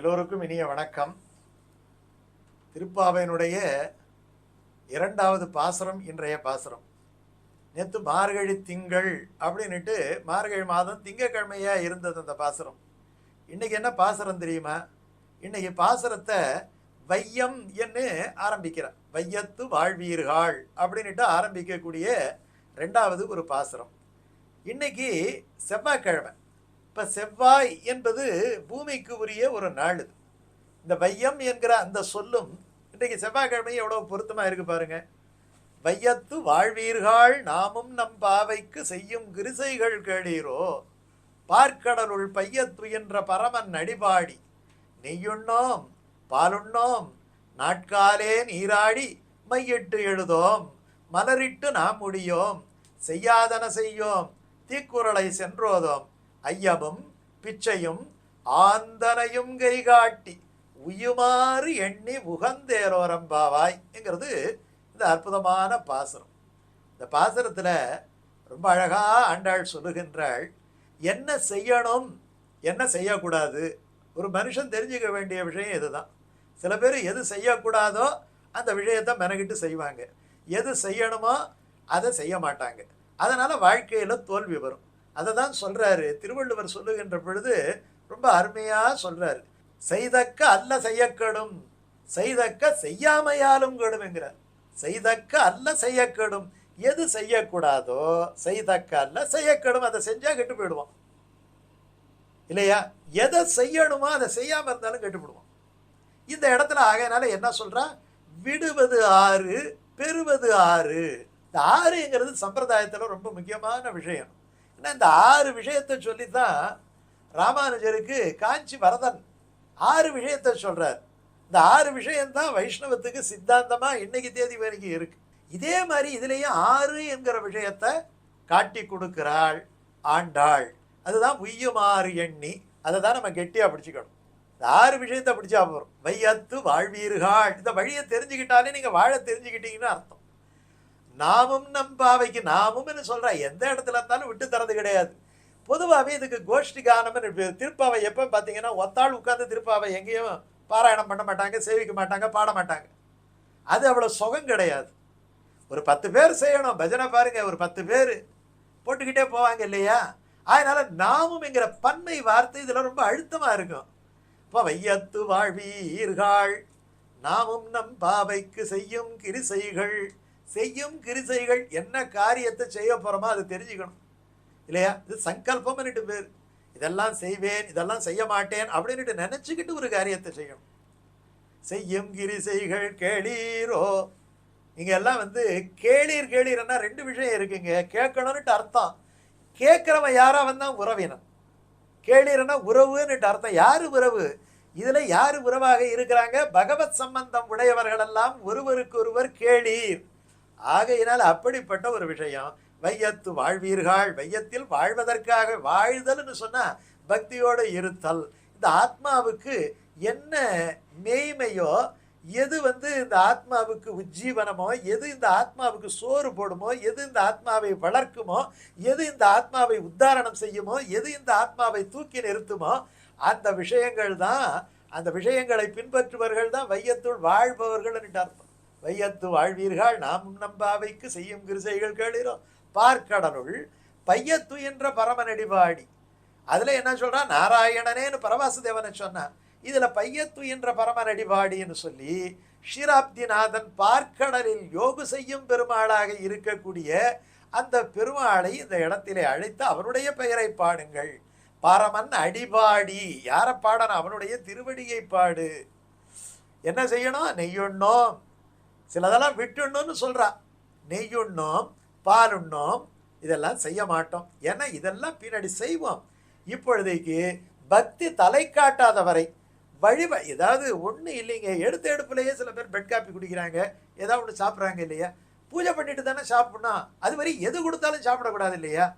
எல்லோருக்கும் இனிய வணக்கம். திருப்பாவையினுடைய இரண்டாவது பாசுரம் இன்றைய பாசுரம். நேற்று மார்கழி திங்கள் அப்படின்னுட்டு மார்கழி மாதம் திங்கக்கிழமையாக இருந்தது அந்த பாசுரம். இன்றைக்கி என்ன பாசுரம் தெரியுமா? இன்றைக்கி பாசுரத்தை வையம் என்று ஆரம்பிக்கிறார். வையத்து வாழ்வீர்கள் அப்படின்னுட்டு ஆரம்பிக்கக்கூடிய ரெண்டாவது ஒரு பாசுரம். இன்னைக்கு செவ்வாய்க்கிழமை. இப்போ செவ்வாய் என்பது பூமிக்கு உரிய ஒரு நாள் இது. இந்த வையம் என்கிற அந்த சொல்லும் இன்றைக்கு செவ்வாய்க்கிழமை எவ்வளோ பொருத்தமாக இருக்கு பாருங்க. வையத்து வாழ்வீர்கள் நாமும் நம் பாவைக்கு செய்யும் கிரிசைகள் கேளீரோ. பார்க்கடலுள் பையத்துயின்ற பரமன் அடிபாடி நெய்யுண்ணோம் பாலுண்ணோம் நாட்காலே நீராடி மையிட்டு எழுதோம் மலரிட்டு நாம் முடியோம் செய்யாதன செய்யோம் தீக்குறளை சென்றோதோம். ஐயமும் பிச்சையும் ஆந்தனையும் கைகாட்டி உயுமாறு எண்ணி உகந்தேரோரம்பாவாய்ங்கிறது இந்த அற்புதமான பாசுரம். இந்த பாசுரத்தில் ரொம்ப அழகாக ஆண்டாள் சொல்லுகின்றாள் என்ன செய்யணும்? என்ன செய்யக்கூடாது? ஒரு மனுஷன் தெரிஞ்சுக்க வேண்டிய விஷயம் இதுதான். சில பேர் எது செய்யக்கூடாதோ அந்த விஷயத்தை மெனகிட்டு செய்வாங்க. எது செய்யணுமோ அதை செய்ய மாட்டாங்க. அதனால் வாழ்க்கையில் தோல்வி வரும். அதை தான் சொல்கிறாரு திருவள்ளுவர் சொல்லுகின்ற பொழுது ரொம்ப அருமையாக சொல்கிறாரு செய்தக்க அல்ல செய்யக்கெடும் செய்தக்க செய்யாமையாலும் கெடும்ங்கிறார் செய்தக்க அல்ல செய்யக்கெடும் எது செய்யக்கூடாதோ செய்தக்க அல்ல செய்யக்கெடும் அதை செஞ்சால் கெட்டு போயிடுவோம் இல்லையா? எதை செய்யணுமோ அதை செய்யாமல் இருந்தாலும் கெட்டு போடுவோம் இந்த இடத்துல ஆகையினால என்ன சொல்கிறா விடுவது ஆறு பெறுவது ஆறு. இந்த ஆறுங்கிறது சம்பிரதாயத்தில் ரொம்ப முக்கியமான விஷயம். ஆனால் இந்த ஆறு விஷயத்தை சொல்லி தான் ராமானுஜருக்கு காஞ்சி வரதன் ஆறு விஷயத்தை சொல்கிறார் இந்த ஆறு விஷயம்தான் வைஷ்ணவத்துக்கு சித்தாந்தமாக இன்னைக்கு தேதி வரைக்கும் இருக்குது இதே மாதிரி இதுலேயும் ஆறு என்கிற விஷயத்தை காட்டி கொடுக்கிறாள் ஆண்டாள். அதுதான் உய்யுமாறு எண்ணி அதை தான் நம்ம கெட்டியாக பிடிச்சிக்கணும். இந்த ஆறு விஷயத்தை பிடிச்சா போகிறோம் வையத்து வாழ்வீர்கள் இந்த வழியை தெரிஞ்சுக்கிட்டாலே நீங்கள் வாழ தெரிஞ்சுக்கிட்டீங்கன்னு அர்த்தம். நாமும் நம் பாவைக்கு நாமும்னு சொல்கிறா எந்த இடத்துல இருந்தாலும் விட்டு தரது கிடையாது. பொதுவாகவே இதுக்கு கோஷ்டி கானம்னு திருப்பாவை எப்போ பார்த்தீங்கன்னா ஒத்தாள் உட்காந்து திருப்பாவை எங்கேயும் பாராயணம் பண்ண மாட்டாங்க சேவிக்க மாட்டாங்க பாட மாட்டாங்க. அது அவ்வளோ சுகம் கிடையாது. ஒரு பத்து பேர் செய்யணும். பஜனை பாருங்கள் ஒரு பத்து பேர் போட்டுக்கிட்டே போவாங்க இல்லையா? அதனால் நாமும்ங்கிற பன்மை வார்த்தை இதில் ரொம்ப அழுத்தமாக இருக்கும். இப்போ வையத்து வாழ்வீர்கள். நாமும் நம் பாவைக்கு செய்யும் கிரிசைகள். செய்யும் கிரிசைகள் என்ன காரியத்தை செய்ய போகிறோமோ அதை தெரிஞ்சுக்கணும். இல்லையா? இது சங்கல்பம்னுட்டு பேர். இதெல்லாம் செய்வேன் இதெல்லாம் செய்ய மாட்டேன் அப்படின்ட்டு நினச்சிக்கிட்டு ஒரு காரியத்தை செய்யணும். செய்யும் கிரிசைகள் கேளீரோ. இங்கே எல்லாம் வந்து கேளீர் கேளீர்னா ரெண்டு விஷயம் இருக்குங்க. கேட்கணும்னுட்டு அர்த்தம். கேட்குறவன் யாராக வந்தால் உறவினன். கேளீர்னா உறவுன்னுட்டு அர்த்தம். யார் உறவு? இதில் யார் உறவாக இருக்கிறாங்க? பகவத் சம்பந்தம் உடையவர்களெல்லாம் ஒருவருக்கொருவர் கேளீர். ஆகையினால் அப்படிப்பட்ட ஒரு விஷயம் வையத்து வாழ்வீர்கள் வையத்தில் வாழ்வதற்காக வாழ்தல்னு சொன்னால் பக்தியோடு இருத்தல். இந்த ஆத்மாவுக்கு என்ன மேய்மையோ எது வந்து இந்த ஆத்மாவுக்கு உஜ்ஜீவனமோ எது இந்த ஆத்மாவுக்கு சோறு போடுமோ எது இந்த ஆத்மாவை வளர்க்குமோ எது இந்த ஆத்மாவை உத்தாரணம் செய்யுமோ எது இந்த ஆத்மாவை தூக்கி நிறுத்துமோ அந்த விஷயங்கள் தான் அந்த விஷயங்களை பின்பற்றுபவர்கள் தான் வையத்துள் வாழ்பவர்கள் அர்த்தம். வையத்து வாழ்வீர்கள் நாம் நம்பாவைக்கு செய்யும் கிருசைகள் கேளுகிறோம். பார்க்கடனுள் பையத்து என்ற பரமநடிபாடி அதில் என்ன சொல்கிறான் நாராயணனேன்னு பரவாசுதேவனை சொன்னான். இதில் பையத்து என்ற பரமநடிபாடின்னு சொல்லி ஷீராப்திநாதன் பார்க்கடலில் யோகு செய்யும் பெருமாளாக இருக்கக்கூடிய அந்த பெருமாளை இந்த இடத்திலே அழைத்து அவருடைய பெயரை பாடுங்கள். பரமன் அடிபாடி. யாரை பாடணும்? அவனுடைய திருவடியை பாடு. என்ன செய்யணும்? நெய்யுண்ணோம் சிலதெல்லாம் விட்டுணும்னு சொல்கிறா நெய்யுண்ணோம் பாலுண்ணோம் இதெல்லாம் செய்ய மாட்டோம். ஏன்னா இதெல்லாம் பின்னாடி செய்வோம். இப்பொழுதைக்கு பக்தி தலை காட்டாத வரை வழிவ ஏதாவது ஒன்றும் இல்லைங்க. எடுத்த எடுப்புலையே சில பேர் பெட் காப்பி குடிக்கிறாங்க. ஏதாவது ஒன்று சாப்பிட்றாங்க இல்லையா? பூஜை பண்ணிட்டு தானே சாப்பிடணும். அது வரை எது கொடுத்தாலும் சாப்பிடக்கூடாது இல்லையா?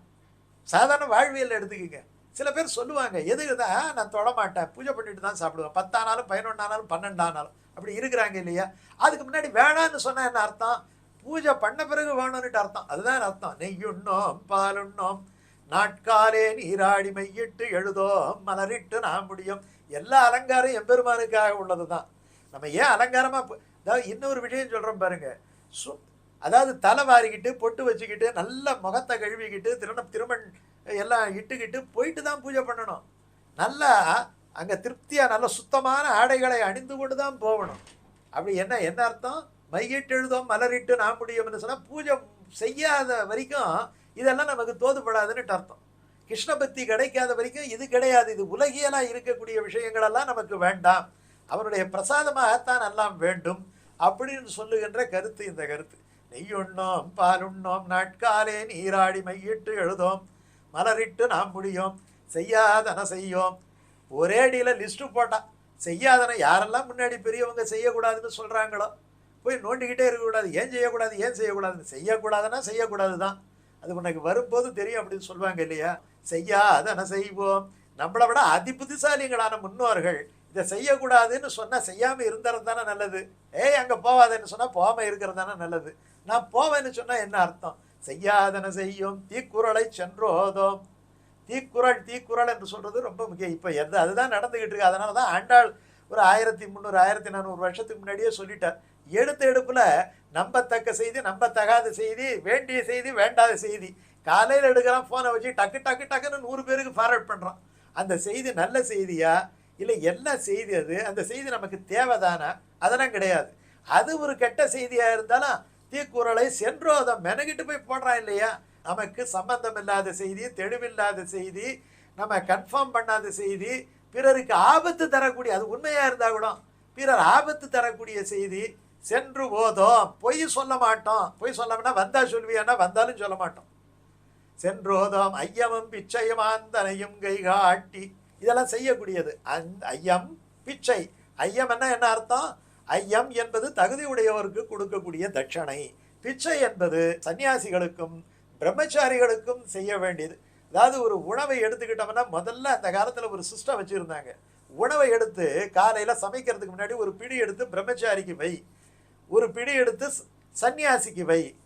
சாதாரண வாழ்வியல் எடுத்துக்கங்க. சில பேர் சொல்லுவாங்க எதுக்கு தான் நான் தொட மாட்டேன் பூஜை பண்ணிட்டு தான் சாப்பிடுவேன். பத்தானாலும் பதினொன்றானாலும் பன்னெண்டானாலும். அப்படி இருக்கிறாங்க இல்லையா? அதுக்கு முன்னாடி வேணான்னு சொன்ன என்ன அர்த்தம்? பூஜை பண்ண பிறகு வேணும்னுட்டு அர்த்தம். அதுதான் அர்த்தம். நெய்யுண்ணோம் பாலுண்ணோம் நாட்காலே நீராடி மையிட்டு எழுதோம் மலரிட்டு நான் முடியும். எல்லா அலங்காரம் எம்பெருமானுக்காக உள்ளது தான் நம்ம ஏன் அலங்காரமாக அதாவது இன்னொரு விஷயம் சொல்கிறோம் பாருங்க. சு அதாவது தலை வாரிக்கிட்டு பொட்டு வச்சுக்கிட்டு நல்ல முகத்தை கழுவிக்கிட்டு திருமண திருமண் எல்லாம் இட்டுக்கிட்டு போயிட்டு தான் பூஜை பண்ணணும். நல்லா அங்கே திருப்தியாக நல்ல சுத்தமான ஆடைகளை அணிந்து கொண்டு தான் போகணும். அப்படி என்ன என்ன அர்த்தம்? மையிட்டு எழுதோம் மலரிட்டு நான் முடியும்னு சொன்னால் பூஜை செய்யாத வரைக்கும் இதெல்லாம் நமக்கு தோதுபடாதுன்னுட்டு அர்த்தம். கிருஷ்ண பக்தி கிடைக்காத வரைக்கும் இது கிடையாது. இது உலகியலாக இருக்கக்கூடிய விஷயங்களெல்லாம் நமக்கு வேண்டாம். அவருடைய பிரசாதமாகத்தான் எல்லாம் வேண்டும் அப்படின்னு சொல்லுகின்ற கருத்து இந்த கருத்து. நெய்யுண்ணோம் பாலுண்ணோம் நாட்காலே நீராடி மையிட்டு எழுதோம். மலரிட்டு நாம் முடியும். செய்யாதன செய்யும். ஒரே அடியில் லிஸ்ட்டு போட்டான் செய்யாதன யாரெல்லாம் முன்னாடி பெரியவங்க செய்யக்கூடாதுன்னு சொல்கிறாங்களோ போய் நோண்டிக்கிட்டே இருக்கக்கூடாது. ஏன் செய்யக்கூடாது? ஏன் செய்யக்கூடாதுன்னு? செய்யக்கூடாதுன்னா செய்யக்கூடாது தான் அது உனக்கு வரும்போது தெரியும் அப்படின்னு சொல்லுவாங்க இல்லையா? செய்யாதன செய்வோம். நம்மளை விட அதிபுத்திசாலிகளான முன்னோர்கள் இதை செய்யக்கூடாதுன்னு சொன்னால் செய்யாமல் இருந்தறது தானே நல்லது. ஏய் அங்கே போவாதேன்னு சொன்னால் போகாமல் இருக்கிறது தானே நல்லது. நான் போவேன்னு சொன்னால் என்ன அர்த்தம்? செய்யாதன செய்யும் தீக்குறளை சென்றோதோம். தீக்குறள் தீக்குறள் என்று சொல்கிறது ரொம்ப முக்கியம். இப்போ எந்த அதுதான் நடந்துக்கிட்டு இருக்கு. அதனால தான் ஆண்டாள் ஒரு ஆயிரத்தி முந்நூறு ஆயிரத்தி நானூறு வருஷத்துக்கு முன்னாடியே சொல்லிட்டார். எடுத்த எடுப்பில் நம்பத்தக்க செய்தி நம்பத்தகாத செய்தி வேண்டிய செய்தி வேண்டாத செய்தி. காலையில் எடுக்கிறான் ஃபோனை வச்சு டக்கு டக்கு டக்குன்னு நூறு பேருக்கு ஃபார்வர்ட் பண்ணுறான் அந்த செய்தி நல்ல செய்தியா? இல்லை என்ன செய்தி அது? அந்த செய்தி நமக்கு தேவைதானா? அதெல்லாம் கிடையாது. அது ஒரு கெட்ட செய்தியாக இருந்தாலும் தீக்குறளை சென்றோதம் மெனகிட்டு போய் போடுறான் இல்லையா? நமக்கு சம்பந்தம் இல்லாத செய்தி தெளிவில்லாத செய்தி நம்ம கன்ஃபார்ம் பண்ணாத செய்தி பிறருக்கு ஆபத்து தரக்கூடிய அது உண்மையாக இருந்தால் கூட பிறர் ஆபத்து தரக்கூடிய செய்தி சென்று போதோம். பொய் சொல்ல மாட்டோம். பொய் சொல்லம்னா வந்தால் சொல்வியானா வந்தாலும் சொல்ல மாட்டோம். சென்றோதோம் ஐயமும் பிச்சையும் ஆந்தனையும் கை காட்டி இதெல்லாம் செய்யக்கூடியது. அந் ஐயம் பிச்சை. ஐயம் என்ன என்ன அர்த்தம்? ஐயம் என்பது தகுதியுடையவருக்கு கொடுக்கக்கூடிய தட்சணை. பிச்சை என்பது சன்னியாசிகளுக்கும் பிரம்மச்சாரிகளுக்கும் செய்ய வேண்டியது. அதாவது ஒரு உணவை எடுத்துக்கிட்டோம்னா முதல்ல அந்த காலத்தில் ஒரு சிஸ்டம் வச்சுருந்தாங்க. உணவை எடுத்து காலையில் சமைக்கிறதுக்கு முன்னாடி ஒரு பிடி எடுத்து பிரம்மச்சாரிக்கு வை. ஒரு பிடி எடுத்து சன்னியாசிக்கு வை.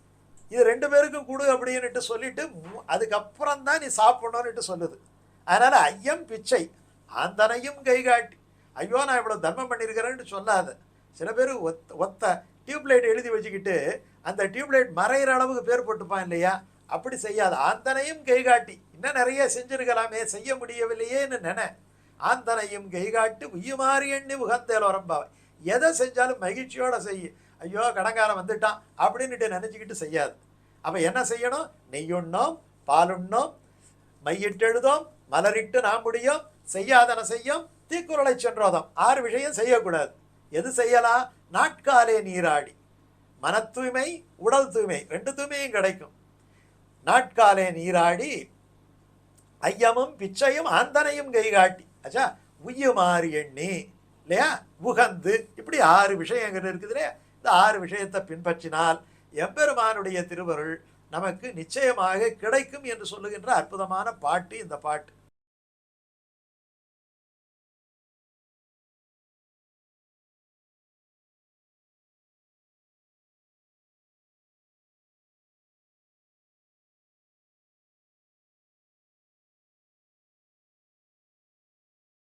இது ரெண்டு பேருக்கும் கொடு அப்படின்னுட்டு சொல்லிட்டு மு- அதுக்கப்புறம் தான் நீ சாப்பிடணும்னுட்டு சொல்லுது. அதனால் ஐயம் பிச்சை ஆந்தனையும் கை காட்டி ஐயோ நான் இவ்வளோ தர்மம் பண்ணியிருக்கிறேன்னு சொல்லாத. சில பேர் ஒத்த ஒத்த டியூப்லைட் எழுதி வச்சுக்கிட்டு அந்த டியூப்லைட் மறையிற அளவுக்கு பேர் போட்டுப்பான் இல்லையா? அப்படி செய்யாத. ஆந்தனையும் கை காட்டி இன்னும் நிறைய செஞ்சிருக்கலாமே செய்ய முடியவில்லையேன்னு நினை. ஆந்தனையும் கை காட்டி உய்யுமாறி எண்ணி உகந்தேல் உரம்பாவை எதை செஞ்சாலும் மகிழ்ச்சியோடு செய்ய ஐயோ கடங்காரன் வந்துட்டான் அப்படின்ட்டு நினச்சிக்கிட்டு செய்யாது. அப்போ என்ன செய்யணும்? நெய்யுண்ணோம் பாலுண்ணோம் மையிட்டெழுதோம் மலரிட்டு நாம் முடியும் செய்யாதன செய்யும் தீக்குறளை சென்றோதம் ஆறு விஷயம் செய்யக்கூடாது. எது செய்யலாம் நாட்காலே நீராடி. மன தூய்மை உடல் தூய்மை ரெண்டு தூய்மையும் கிடைக்கும். நாட்காலே நீராடி ஐயமும் பிச்சையும் ஆந்தனையும் கை காட்டி ஆச்சா உய்யுமாறு எண்ணி இல்லையா? உகந்து. இப்படி ஆறு விஷயங்கள் இருக்குது இல்லையா? இந்த ஆறு விஷயத்தை பின்பற்றினால் எம்பெருமானுடைய திருவருள் நமக்கு நிச்சயமாக கிடைக்கும் என்று சொல்லுகின்ற அற்புதமான பாட்டு இந்த பாட்டு.